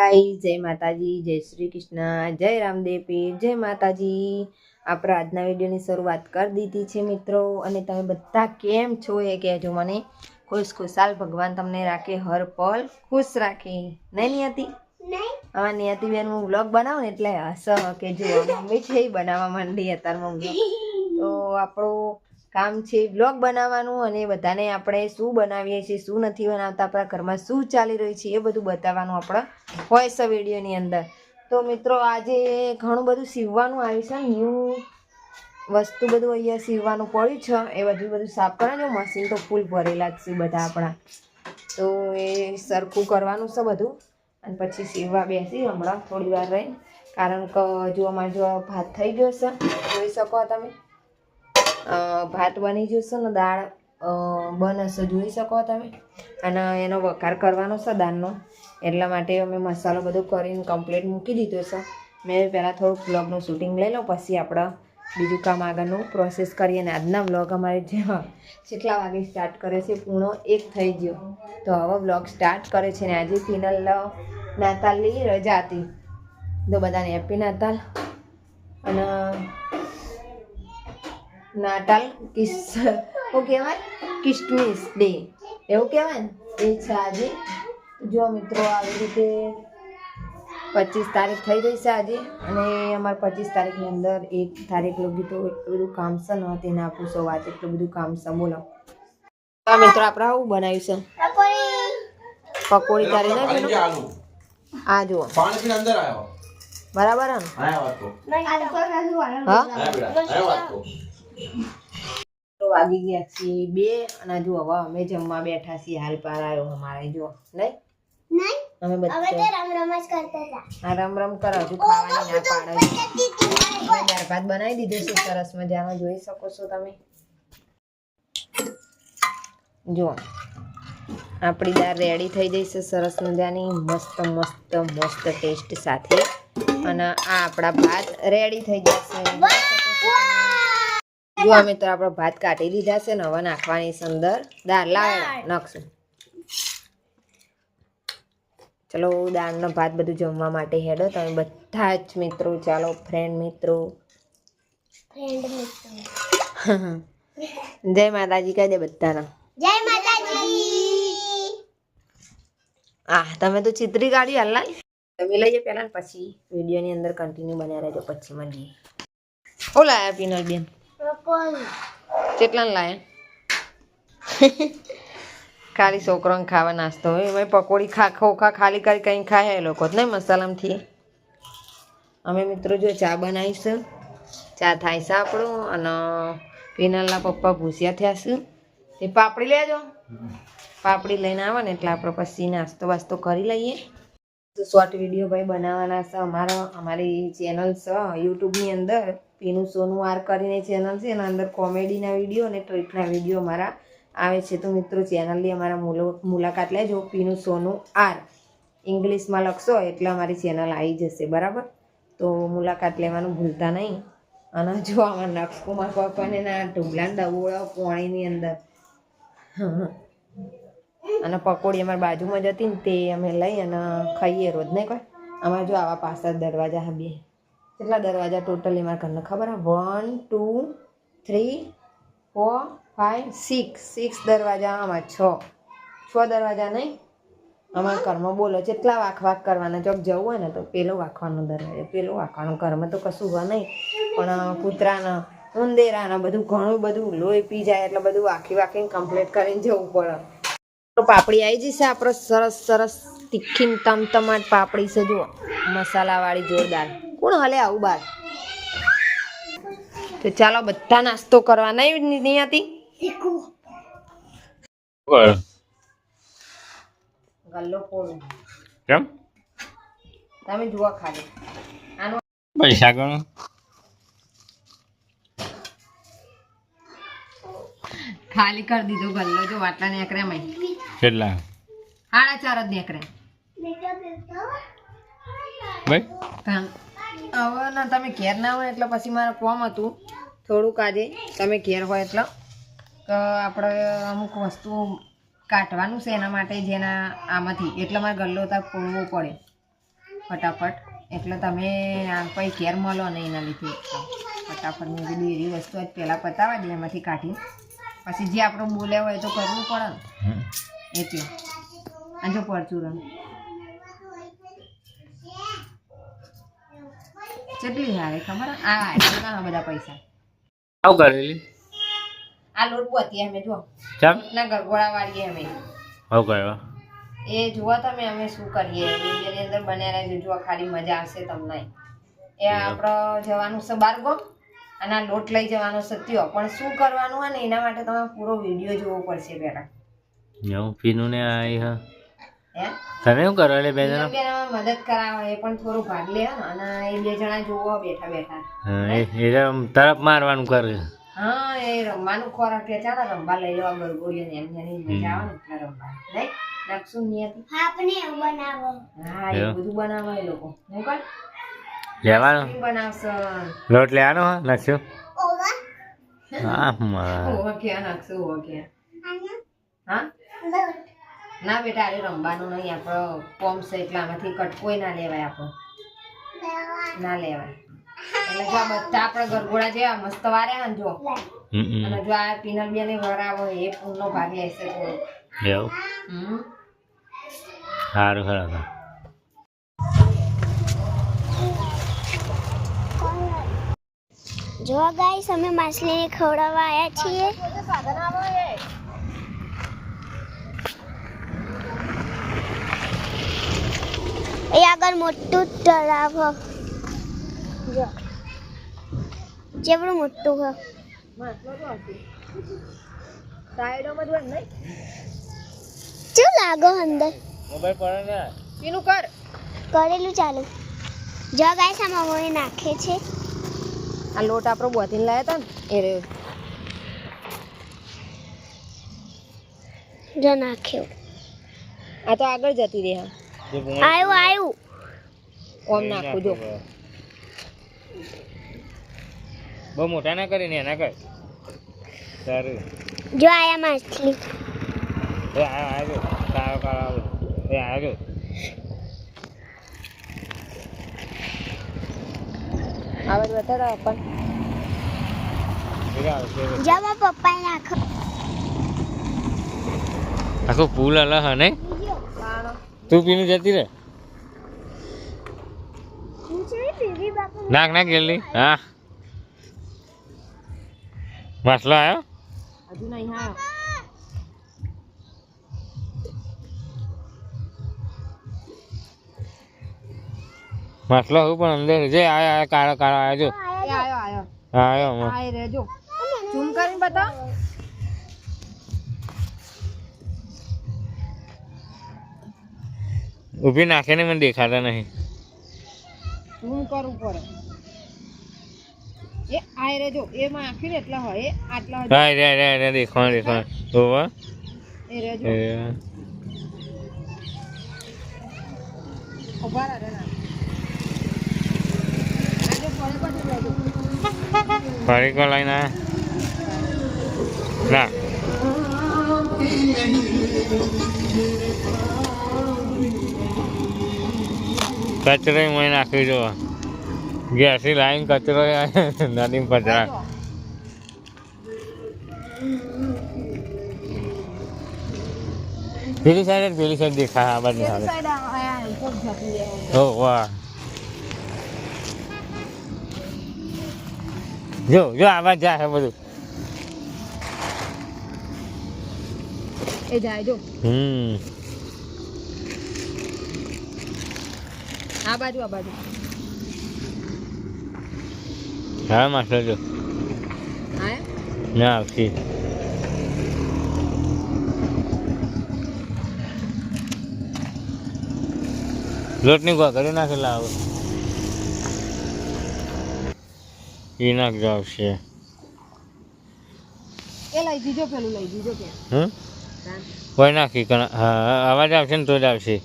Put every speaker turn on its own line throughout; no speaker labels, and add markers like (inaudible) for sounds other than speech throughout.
હાય જય માતાજી જય શ્રી કૃષ્ણ જય રામદેવ પીર જય માતાજી. આપણે આજના વિડીયોની શરૂઆત કરી દીધી છે મિત્રો. અને તમે બધા કેમ છો એ કહેજો મને. ખુશ ખુશાલ ભગવાન તમને રાખે હર પલ ખુશ રાખે. નહીં નિયતિ? હા નિયતિ બેન હું વ્લોગ બનાવું ને એટલે હસ કે જો મમ્મી છે એ બનાવવા માંડી અત્યારે મમ્મી તો આપણું કામ છે વ્લોગ બનાવવાનું અને બધાને આપણે શું બનાવીએ છીએ, શું નથી બનાવતા, આપણા ઘરમાં શું ચાલી રહ્યું છે, એ બધું બતાવવાનું આપણા હોય છે વિડીયોની અંદર. તો મિત્રો, આજે ઘણું બધું સીવવાનું આવ્યું છે ન્યૂ વસ્તુ બધું અહીંયા સીવવાનું પડ્યું છે, એ બધું બધું સાફ કરવાનું મશીન તો ફૂલ ભરેલા જ છે બધા આપણા. તો એ સરખું કરવાનું છે બધું. અને પછી સીવવા બેસી, હમણાં થોડી વાર રહીને કારણ કે જો અમારે જો ભાત થઈ ગયો છે, જોઈ શકો તમે. ભાત બની જશે ને દાળ બનશે જોઈ શકો તમે. અને એનો વઘાર કરવાનો છે દાળનો. એટલા માટે અમે મસાલો બધો કરીને કમ્પ્લીટ મૂકી દીધો છે. મેં પહેલાં થોડુંક વ્લોગનું શૂટિંગ લઈ લઉં, પછી આપણે બીજું કામ આગળનું પ્રોસેસ કરીએ. અને આજના વ્લોગ અમારે જેવા કેટલા વાગે સ્ટાર્ટ કરે છે, પૂર્ણો એક થઈ ગયો. તો હવે વ્લોગ સ્ટાર્ટ કરે છે ને આજે ફિનલ નાતાલની રજા હતી. તો બધાને હેપી નાતાલ. અને નાતાલ કિસ શું કહેવાય? કિસમિસ ડે. એવું કહેવાય ને? એ છે આજે. જો મિત્રો આવી રીતે પચીસ તારીખ થઈ ગઈ છે આજે. અને અમારે પચીસ તારીખની અંદર એક તારીખ લગી તો એટલું બધું કામ છે ને તેને ના પૂછો વાત એટલું બધું કામ છે. બોલો. મિત્રો આપણે આવું બનાવ્યું છે. પકોડી તારી ના
પાણી
પેલું?
આલુ
આ જુઓ.
પાણી અંદર આવ્યો.
બરાબર હે? હા વાગી ગયા છીએ બે અને જો હવે અમે જમવા બેઠા છીએ હાલ પાર આવ્યો અમારે જો. નહીં? અમે બધા આ રમ રમ કરો હજુ ખાવાની ના પાડો. છો. દાળ ભાત બનાવી દીધો છે સરસ મજાનો જોઈ શકો છો તમે. જો આપણી દાળ રેડી થઈ જઈશે સરસ મજાની મસ્ત મસ્ત મસ્ત ટેસ્ટ સાથે. અને આ આપણા ભાત રેડી થઈ જશે. જો અમે તો આપણો ભાત કાઢી લીધા છે ને હવે નાખવાની અંદર. દાળ લાવે નાખશું. ચલો દાળનો ભાત બધું જમવા માટે હેડો. તમે બધા જ મિત્રો ચાલો ફ્રેન્ડ મિત્રો. (laughs) જય માતાજી કહી દે બધાના. આ તમે તો ચિત્રી કાઢી હાલના તમે લઈએ પહેલા ને પછી. વિડીયોની અંદર કન્ટિન્યુ બન્યા રહેજો પછી મળીએ. ઓલા પીનલ બેન કેટલા લાયા? ખાલી છોકરાને ખાવા નાસ્તો હોય. પકોડી ખા ખોખા ખાલી કરી કંઈ ખાય એ લોકો નહીં મસાલામાંથી. અમે મિત્રો જો ચા બનાવીશું. ચા થાય છે આપણું અને પીનલના પપ્પા ભૂસ્યા થયા એ પાપડી લેજો પાપડી લઈને આવે ને એટલે આપણે પછી નાસ્તો વાસ્તો કરી લઈએ. શોર્ટ વીડિયો ભાઈ બનાવવાના છે અમારા અમારી ચેનલ છે યુટ્યુબની અંદર. પીનું સોનું આર કરીને ચેનલ છે, એના અંદર કોમેડીના વીડિયો અને ટ્રીટના વીડિયો અમારા આવે છે. તો મિત્રો ચેનલની અમારા મુલો- મુલાકાત લેજો, પીનું સોનું આર. ઇંગ્લિશમાં લખશો એટલે અમારી ચેનલ આવી જશે, બરાબર? તો મુલાકાત લેવાનું ભૂલતા નહીં. અને જો આમાં નક્ષકુમાર પપ્પાને ના ઢુંગળાને ડબોળા પોણીની અંદર. અને પકોડી અમારી બાજુમાં જ હતી ને તે અમે લઈ અને ખાઈએ રોજ, નહીં કોઈ? અમારે જો આવા પાછળ દરવાજા હા બે કેટલા દરવાજા ટોટલી મારા ઘરને ખબર one two three four five six six દરવાજા આમાં છ. છ દરવાજા નહીં? અમારા ઘરમાં બોલો કેટલા વાંક વાંક કરવાના ચોક જવું હોય ને તો પેલો વાંકવાનો દરવાજો પેલો વાંકવાનો. ઘરમાં તો કશું હોય નહીં. પણ કૂતરાના ઉંદેરાના બધું ઘણું બધું લોહી પી જાય એટલે બધું વાંકી વાંકીને કમ્પ્લીટ કરીને જવું પડે. તો પાપડી આવી જશે આપણે સરસ સરસ તીખી તમતમાટ પાપડી છે જુઓ. મસાલાવાળી જોરદાર. કોણ હલે આવું બાર તો ચાલો બધા નાસ્તો કરવા નહીં નહીં ગલ્લો પોળું.
કેમ?
તમે જુઓ ખાલી. આનો
પૈસા ગણો.
ખાલી કરી દીધો ગલ્લો. જો વાટલા નેકરે મેં.
કેટલા?
સાડા ચાર જ નેકરે
ભાઈ?
હવે ના તમે ઘેર ના હોય એટલે પછી મારે કોમ હતું. થોડુંક આજે તમે ઘેર હોય એટલે. કે આપણે અમુક વસ્તુ કાઢવાનું છે એના માટે જેના આમાંથી. એટલે મારે ગલ્લો ત્યાં ખોલવો પડે. ફટાફટ. એટલે તમે આ કોઈ કેર મળો ને એના લીધે. ફટાફટ મેં કીધું એવી વસ્તુ જ પહેલાં પતાવા દે એમાંથી કાઢી પછી જે આપણું બોલ્યા હોય તો કરવું પડે ને. એટલે આ જો પરચુરણ. કેટલી હારે ખબર? આ ઘણા બધા પૈસા.
આવ કરેલી
આ લોટ પોતી અમે જો.
ચમ
ના ગરગોળા વાળીએ અમે.
આવ કર્યો
એ જુઓ તમે અમે શું કરીએ. એની અંદર બન્યા રહેજો. જુઓ ખાલી મજા આવશે તમને. એ આપણો જવાનું છે બારગો. અને આ લોટ લઈ જવાનો છે ત્યો. પણ શું કરવાનું હોય ને એના માટે તમારે પૂરો વીડિયો જોવો પડશે પહેલાં.
એવું પીનું ને આ હા
હે.
તમે શું કરો એટલે બે જણા
મદદ કરાવે એ પણ થોડું ભાગ લે અને એ બે જણા જોવો બેઠા બેઠા.
હા, એ તરફ મારવાનું કરે.
હા એ રમવાનું ખોરાક કે ચાલો રમવા લઈ લેવા ગરગોડીઓ ને એમ મજા આવે ને એટલે રમવા. નહીં નાખશું નિયતિ. હા એ
એવું?
બધું બનાવે એ લોકો. નહીં પણ
લેવાનું?
બનાવશે.
લોટ લેવાનો હા નાખશું? હા
ઓવા ક્યાં નાખશું ઓવા ક્યાં? હા? ના બેટા અરે રમવાનું નહીં આપણો પોમ્પ છે એટલે આમાંથી કટકોય ના લેવાય આપણો. ના લેવાય. એટલે જો આ બધા આપણે જેવા મસ્ત વાર્યા ને જો.
હમ, હમ.
અને જો આ પીનલ બેને વરાવો એ પૂરનો ભાગ લેશે થોડો
એવું
હમ.
સારું ખરું
જો ગાઈસ અમે માછલીને ખવડાવવા આવ્યા છીએ. એ આગળ મોટું તળાવ. જો. જેવડું મોટું છે
સાઈડોમાં જો નહીં
શું લાગો અંદર?
મોબાઈલ પડે ને.
પીનું કર.
કરેલું ચાલુ. જો ગાઈસ આ મમ્મી નાખે છે.
આ લોટ આપણો બોધીને લાવ્યા હતા ને એ રહ્યો.
જો નાખ્યો.
આ તો આગળ જતી રહી. હા
આવ્યું આવ્યું
ઓમ નાખું જો.
બહુ મોટા ના કરીને એના કર સારું.
જો આયા માછલી.
એ આ આવ્યો કાળો કાળો આવ્યો એ આવ્યો
આવે બતાડા પણ
એ આવશે
જો મારા પપ્પાએ નાખો
આખો પુલ અલગ હે નહીં? તું પીને જતી રહે? નાખ નાખ જલ્દી. હા. માછલો આવ્યો
હજુ નહીં હા.
માછલો હું પણ અંદર જે આયો આયો કાળો કાળો આવ્યો જો.
આવ્યો આયો આયો.
આવ્યો હમણાં.
આ ઝૂમ કરીને બતાવ.
ઊભી નાખીને મને દેખાતા નહીં.
શું કરવું પડે એ આ રહેજો એમાં આખી ને એટલા હોય એ આટલા હોય.
હા રે રે રે ઓવા
એ
એ.
ઊભા રહે ના.
ફરી કો લઈને ના. કચરો મેં નાખી જો. ગેસી લાઈન કચરો નદીમાં
પચરા
પેલી સાઈડ પેલી સાઈડ દેખાય આ બાજુ
પેલી
સાઈડ
સાઈડ આ- આ- આ ઉપર જતી રહે.
ઓ વાહ. જો જો આવાજ જાય છે બધું.
એ જાય જો.
હમ.
આ બાજુ આ બાજુ.
હા માસ્ટર જો
હા
ના આવશે. લોટની કરી નાખેલા આવું. એ નાખજો આવશે.
એ લઈ દીજો પેલું લઈ દીજો કે.
હમ? કોઈ નાખી કણ- હા અવાજ આવશે ને તો જ આવશે.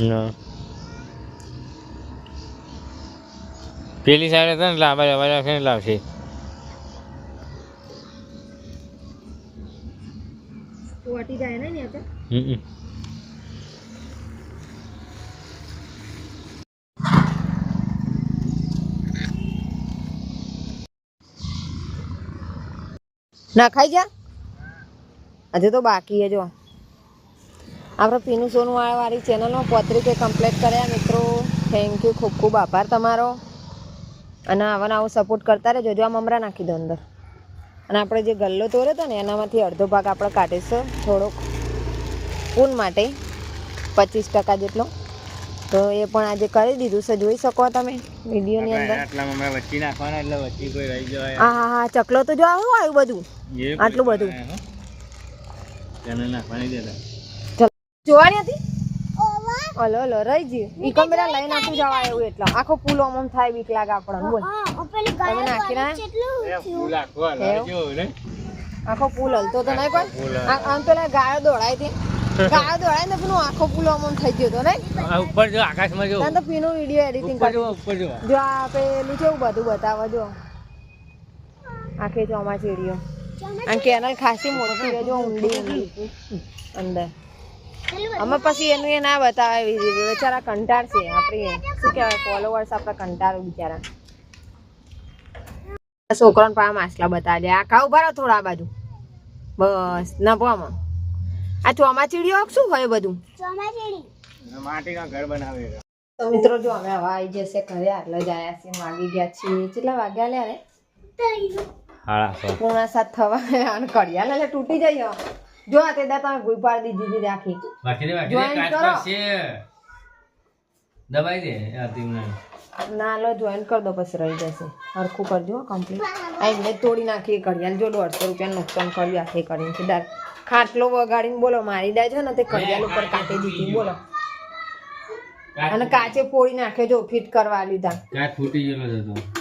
ના. પેલી સાઈડ હતા ને લાંબા લાંબા રાખે ને
લાવશે ના ખાઈ જા. હજુ તો બાકી હે જો. આપણે પીનું સોનું વાળી ચેનલમાં પોત્રીકે કમ્પ્લીટ કર્યા મિત્રો. થેન્ક યુ ખૂબ ખૂબ આભાર તમારો. અને આવા આવો સપોર્ટ કરતા રહેજો. જો આ મમરા નાખી દો અંદર. અને આપણે જે ગલ્લો તોડ્યો હતો ને એનામાંથી અડધો ભાગ આપણે કાઢીશું. થોડોક પૂન માટે પચીસ ટકા જેટલો. તો એ પણ આજે કરી દીધું છે. જોઈ શકો તમે વિડીયોની અંદર. હા હા હા. ચકલો તો જો આવું આવ્યું બધું. આટલું બધું.
નાખવાની દેતા
જોવાની હતી? ઓલો ઓલો રહી જી ઈ કમેરા લઈને આખું જવા એવું એટલે. આખો પુલ ઓમ થાય બીક લાગે આપણને બોલ.
પેલી
ગાય નાખી ના
એ ફૂલ આખો
એવું?
ને?
આખો પુલ હલતો તો નહીં
પુલ
કોઈ આમ તો ગાયો દોડાય હતી ગાયો દોડાય ને પેલું આખો પુલ ઓમ થઈ ગયો તો ને
ઉપર જો આકાશમાં જો.
તો પીનું વિડિયો એડિટિંગ કરજો
જો ઉપર જો.
જો આ પેલું કેવું બધું બતાવો જો. આખી ચોમાચેડીઓ આ કેનલ ખાસી મોટી છે જો ઊંડી ઊંડી. અંદર. અમે પછી એનું એ ના બતાવે વીડિયો બિચારા કંટાળશે આપણી શું કહેવાય ફોલોવર્સ આપણા કંટાળે બિચારા. છોકરાને પા માસલા બતાવે આ ખાવ ભરો થોડા બાજુ. બસ ના પોમાં આ ચોમાચીડીઓ શું હોય બધું?
માટીના ઘર બનાવે છે.
તો મિત્રો જો અમે હવે આવી જશે ઘરે. આટલે જ આવ્યા છીએ વાગી ગયા છીએ. કેટલા વાગ્યા લે રે પૂણા સાત થવા અને કડિયા લે તૂટી જઈએ જો આ તે દા તમે ભૂઈ પાડી દીધી
રાખી. દે બાકી કાચ
કરો.
છે દબાઈ દે આ તીમને
ના લો જોઈન કરી દો પછી રહી જશે. હરખું કરજો કમ્પ્લીટ આ એમને તોડી નાખી ઘડિયાળ જો દોઢસો રૂપિયા નુકસાન કર્યું આખી કરીને. છે ડાર ખાટલો વગાડીને બોલો મારી દે છે ને તે કડિયાલ ઉપર કાઢી દીધી. બોલો. અને કાચે ફોડી નાખે જો ફિટ કરવા લીધા.
કાચ ફૂટી ગયેલો હતો.